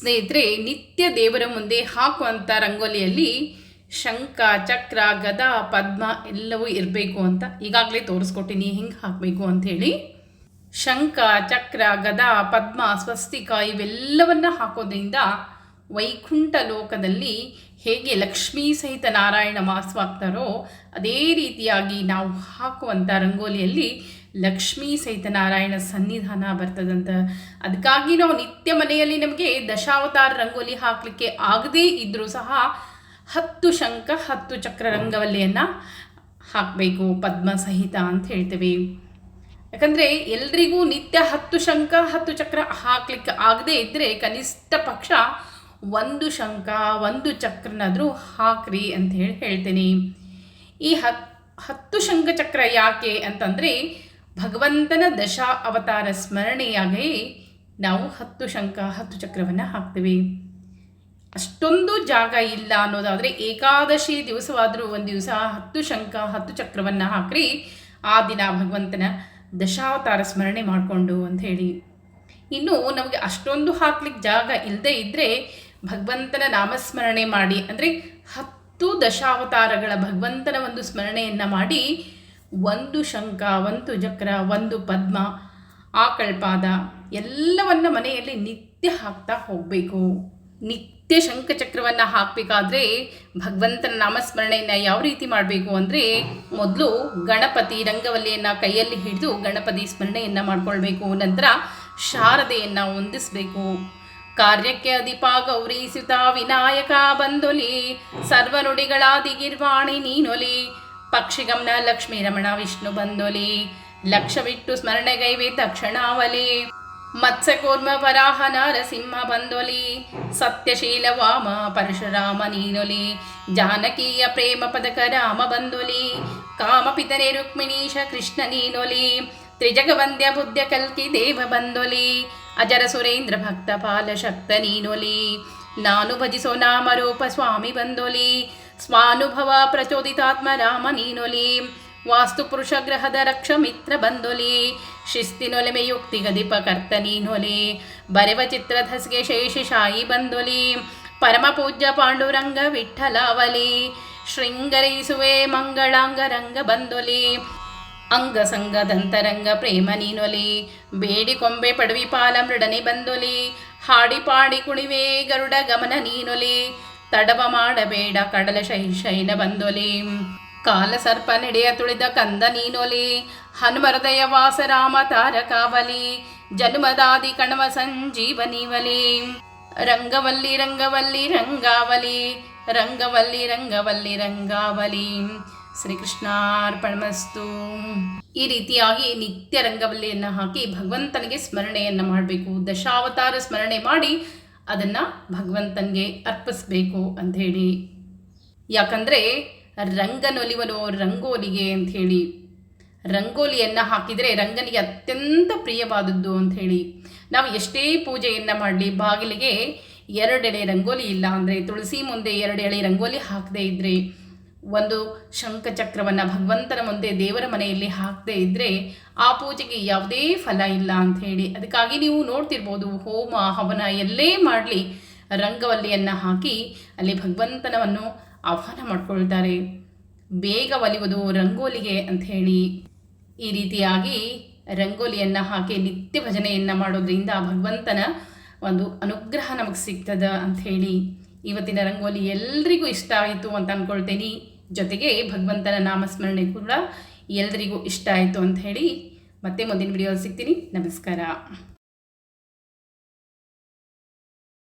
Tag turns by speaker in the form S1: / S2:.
S1: ಸ್ನೇಹಿತರೆ, ನಿತ್ಯ ದೇವರ ಮುಂದೆ ಹಾಕುವಂಥ ರಂಗೋಲಿಯಲ್ಲಿ ಶಂಖ, ಚಕ್ರ, ಗದ, ಪದ್ಮ ಎಲ್ಲವೂ ಇರಬೇಕು ಅಂತ ಈಗಾಗಲೇ ತೋರಿಸ್ಕೊಟ್ಟಿನಿ. ಹೆಂಗೆ ಹಾಕಬೇಕು ಅಂಥೇಳಿ ಶಂಖ, ಚಕ್ರ, ಗದ, ಪದ್ಮ, ಸ್ವಸ್ತಿಕ ಇವೆಲ್ಲವನ್ನ ಹಾಕೋದ್ರಿಂದ ವೈಕುಂಠ ಲೋಕದಲ್ಲಿ ಹೇಗೆ ಲಕ್ಷ್ಮೀ ಸಹಿತ ನಾರಾಯಣ ವಾಸವಾಗ್ತಾರೋ, ಅದೇ ರೀತಿಯಾಗಿ ನಾವು ಹಾಕುವಂಥ ರಂಗೋಲಿಯಲ್ಲಿ ಲಕ್ಷ್ಮೀ ಸಹಿತ ನಾರಾಯಣ ಸನ್ನಿಧಾನ ಬರ್ತದಂತ. ಅದಕ್ಕಾಗಿ ನಾವು ನಿತ್ಯ ಮನೆಯಲ್ಲಿ ನಮಗೆ ದಶಾವತಾರ ರಂಗೋಲಿ ಹಾಕಲಿಕ್ಕೆ ಆಗದೇ ಇದ್ದರೂ ಸಹ ಹತ್ತು ಶಂಖ, ಹತ್ತು ಚಕ್ರ ರಂಗವಲ್ಲಿಯನ್ನು ಹಾಕಬೇಕು ಪದ್ಮ ಸಹಿತ ಅಂತ ಹೇಳ್ತೇವೆ. ಯಾಕಂದರೆ ಎಲ್ರಿಗೂ ನಿತ್ಯ ಹತ್ತು ಶಂಖ, ಹತ್ತು ಚಕ್ರ ಹಾಕಲಿಕ್ಕೆ ಆಗದೇ ಇದ್ದರೆ ಕನಿಷ್ಠ ಪಕ್ಷ ಒಂದು ಶಂಖ, ಒಂದು ಚಕ್ರನಾದರೂ ಹಾಕ್ರಿ ಅಂತ ಹೇಳಿ ಹೇಳ್ತೇನೆ. ಈ ಹತ್, ಹತ್ತು ಶಂಖ ಚಕ್ರ ಯಾಕೆ ಅಂತಂದರೆ ಭಗವಂತನ ದಶಾ ಅವತಾರ ಸ್ಮರಣೆಯಾಗಿ ನಾವು ಹತ್ತು ಶಂಖ, ಹತ್ತು ಚಕ್ರವನ್ನು ಹಾಕ್ತೀವಿ. ಅಷ್ಟೊಂದು ಜಾಗ ಇಲ್ಲ ಅನ್ನೋದಾದರೆ ಏಕಾದಶಿ ದಿವಸವಾದರೂ ಒಂದು ದಿವಸ ಹತ್ತು ಶಂಖ, ಹತ್ತು ಚಕ್ರವನ್ನು ಹಾಕ್ರಿ, ಆ ದಿನ ಭಗವಂತನ ದಶಾವತಾರ ಸ್ಮರಣೆ ಮಾಡಿಕೊಂಡು ಅಂತ ಹೇಳಿ. ಇನ್ನು ನಮಗೆ ಅಷ್ಟೊಂದು ಹಾಕ್ಲಿಕ್ಕೆ ಜಾಗ ಇಲ್ಲದೆ ಇದ್ದರೆ ಭಗವಂತನ ನಾಮಸ್ಮರಣೆ ಮಾಡಿ, ಅಂದರೆ ಹತ್ತು ದಶಾವತಾರಗಳ ಭಗವಂತನ ಒಂದು ಸ್ಮರಣೆಯನ್ನು ಮಾಡಿ ಒಂದು ಶಂಖ, ಒಂದು ಚಕ್ರ, ಒಂದು ಪದ್ಮ ಆಕಳ್ಪಾದ ಎಲ್ಲವನ್ನ ಮನೆಯಲ್ಲಿ ನಿತ್ಯ ಹಾಕ್ತಾ ಹೋಗಬೇಕು. ನಿತ್ಯ ಶಂಖಚಕ್ರವನ್ನು ಹಾಕಬೇಕಾದ್ರೆ ಭಗವಂತನ ನಾಮಸ್ಮರಣೆಯನ್ನು ಯಾವ ರೀತಿ ಮಾಡಬೇಕು ಅಂದರೆ ಮೊದಲು ಗಣಪತಿ ರಂಗವಲ್ಲಿಯನ್ನು ಕೈಯಲ್ಲಿ ಹಿಡಿದು ಗಣಪತಿ ಸ್ಮರಣೆಯನ್ನು ಮಾಡಿಕೊಳ್ಬೇಕು. ನಂತರ ಶಾರದೆಯನ್ನು ಹೊಂದಿಸಬೇಕು. ಕಾರ್ಯಕ್ಕೆ ಅಧಿಪ ಗೌರಿ ಸುತ ವಿನಾಯಕ ಬಂದೊಲಿ ಸರ್ವನುಡಿಗಳಾದಿಗಿರ್ವಾಣಿ ನೀನೊಲಿ ಪಕ್ಷಿಗಮನ ಲಕ್ಷ್ಮೀ ರಮಣ ವಿಷ್ಣು ಬಂದೊಲಿ. ಲಕ್ಷವಿಟ್ಟು ಸ್ಮರಣೆಗೈವೆ ತಕ್ಷಣಾವಲಿ. ಮತ್ಸ್ಯಕೂರ್ಮ ವರಾಹ ನರಸಿಂಹ ಬಂದೊಲಿ. ಸತ್ಯಶೀಲ ವಾಮ ಪರಶುರಾಮ ನೀನೊಲಿ. ಜಾನಕೀಯ ಪ್ರೇಮ ಪದಕ ರಾಮ ಬಂದೊಲಿ. ಕಾಮಪಿತನೆ ರುಕ್ಮಿಣೀಶ ಕೃಷ್ಣ ನೀನೊಲಿ. ತ್ರಿಜಗವಂದ್ಯ ಬುದ್ಧ ಕಲ್ಕಿ ದೇವ ಬಂದೊಲಿ. ಅಜರ ಸುರೇಂದ್ರ ಭಕ್ತ ಪಾಲ ಶಕ್ತ ನೀನೊಲಿ. ನಾನು ಭಜಿಸೋ ನಾಮರೂಪ ಸ್ವಾಮಿ ಬಂದೊಲಿ. ಸ್ವಾನುಭವ ಪ್ರಚೋದಿತಾತ್ಮ ರಾಮ ನೀನೊಲಿ ವಾಸ್ತು ಪುರುಷ ಗ್ರಹದ ರಕ್ಷ ಮಿತ್ರ ಬಂದೊಲಿ ಶಿಸ್ತಿನೊಲೆಮೆ ಯುಕ್ತಿಗದಿಪ ಕರ್ತ ನೀನೊಲಿ ಬರೆವ ಚಿತ್ರಧಸ್ಗೆ ಶೇಷಶಾಯಿ ಬಂದೊಲಿ ಪರಮ ಪೂಜ್ಯ ಪಾಂಡುರಂಗ ವಿಠಲಾವಲಿ ಶೃಂಗರಿಸುವೆ ಮಂಗಳಾಂಗ ರಂಗ ಬಂದೊಲಿ ಅಂಗ ಸಂಗ ದಂತರಂಗ ಪ್ರೇಮ ನೀನೊಲಿ ಬೇಡಿ ಕೊಂಬೆ ಪಡವಿ ಪಾಲ ಮೃಡನಿ ಬಂದೊಲಿ ಹಾಡಿ ಪಾಡಿ ಕುಣಿವೆ ಗರುಡ ಗಮನ ನೀನೊಲಿ ತಡವ ಮಾಡಬೇಡ ಕಡಲ ಶೈ ಶೈನ ಬಂದೊಲಿ. ಕಾಲ ಸರ್ಪ ನೆಡೆಯ ತುಳಿದ ಕಂದ ನೀನೊಲಿ. ಹನುಮರದಯ ವಾಸ ರಾಮ ತಾರಕಾವಲಿ. ಜನ್ಮದಾದಿ ಕಣವ ಸಂಜೀವನಿವಲಿ. ರಂಗವಲ್ಲಿ ರಂಗವಲ್ಲಿ ರಂಗಾವಲಿ. ರಂಗವಲ್ಲಿ ರಂಗವಲ್ಲಿ ರಂಗಾವಲಿ. ಶ್ರೀಕೃಷ್ಣಾರ್ಪಣಮಸ್ತು. ಈ ರೀತಿಯಾಗಿ ನಿತ್ಯ ರಂಗವಲ್ಲಿಯನ್ನು ಹಾಕಿ ಭಗವಂತನಿಗೆ ಸ್ಮರಣೆಯನ್ನು ಮಾಡಬೇಕು. ದಶಾವತಾರ ಸ್ಮರಣೆ ಮಾಡಿ ಅದನ್ನು ಭಗವಂತನಿಗೆ ಅರ್ಪಿಸ್ಬೇಕು ಅಂಥೇಳಿ ಯಾಕಂದರೆ ರಂಗನೊಲಿವನು ರಂಗೋಲಿಗೆ ಅಂಥೇಳಿ ರಂಗೋಲಿಯನ್ನು ಹಾಕಿದರೆ ರಂಗನಿಗೆ ಅತ್ಯಂತ ಪ್ರಿಯವಾದದ್ದು ಅಂಥೇಳಿ ನಾವು ಎಷ್ಟೇ ಪೂಜೆಯನ್ನು ಮಾಡಲಿ, ಬಾಗಿಲಿಗೆ ಎರಡೆಳೆ ರಂಗೋಲಿ ಇಲ್ಲ ಅಂದರೆ, ತುಳಸಿ ಮುಂದೆ ಎರಡೆಳೆ ರಂಗೋಲಿ ಹಾಕದೇ ಇದ್ದರೆ ಒಂದು ಶಂಖಚಕ್ರವನ್ನು ಭಗವಂತನ ಮುಂದೆ ದೇವರ ಮನೆಯಲ್ಲಿ ಹಾಕದೇ ಇದ್ದರೆ ಆ ಪೂಜೆಗೆ ಯಾವುದೇ ಫಲ ಇಲ್ಲ ಅಂತ ಹೇಳಿ. ಅದಕ್ಕಾಗಿ ನೀವು ನೋಡ್ತಿರ್ಬೋದು, ಹೋಮ, ಹವನ ಎಲ್ಲೇ ಮಾಡಲಿ ರಂಗವಲ್ಲಿಯನ್ನು ಹಾಕಿ ಅಲ್ಲಿ ಭಗವಂತನವನ್ನು ಆಹ್ವಾನ ಮಾಡಿಕೊಳ್ತಾರೆ. ಬೇಗ ಒಲಿಯುವುದು ರಂಗೋಲಿಗೆ ಹೇಳಿ. ಈ ರೀತಿಯಾಗಿ ರಂಗೋಲಿಯನ್ನು ಹಾಕಿ ನಿತ್ಯ ಭಜನೆಯನ್ನು ಮಾಡೋದ್ರಿಂದ ಭಗವಂತನ ಒಂದು ಅನುಗ್ರಹ ನಮಗೆ ಸಿಗ್ತದ ಅಂಥೇಳಿ ಇವತ್ತಿನ ರಂಗೋಲಿ ಎಲ್ರಿಗೂ ಇಷ್ಟ ಆಯಿತು ಅಂತ ಅಂದ್ಕೊಳ್ತೀನಿ ಜೊತೆಗೆ ಭಗವಂತನ ನಾಮಸ್ಮರಣೆ ಕೂಡ ಎಲ್ರಿಗೂ ಇಷ್ಟ ಆಯಿತು ಅಂತ ಹೇಳಿ ಮತ್ತೆ ಮುಂದಿನ ವಿಡಿಯೋ ಸಿಗ್ತೀನಿ. ನಮಸ್ಕಾರ.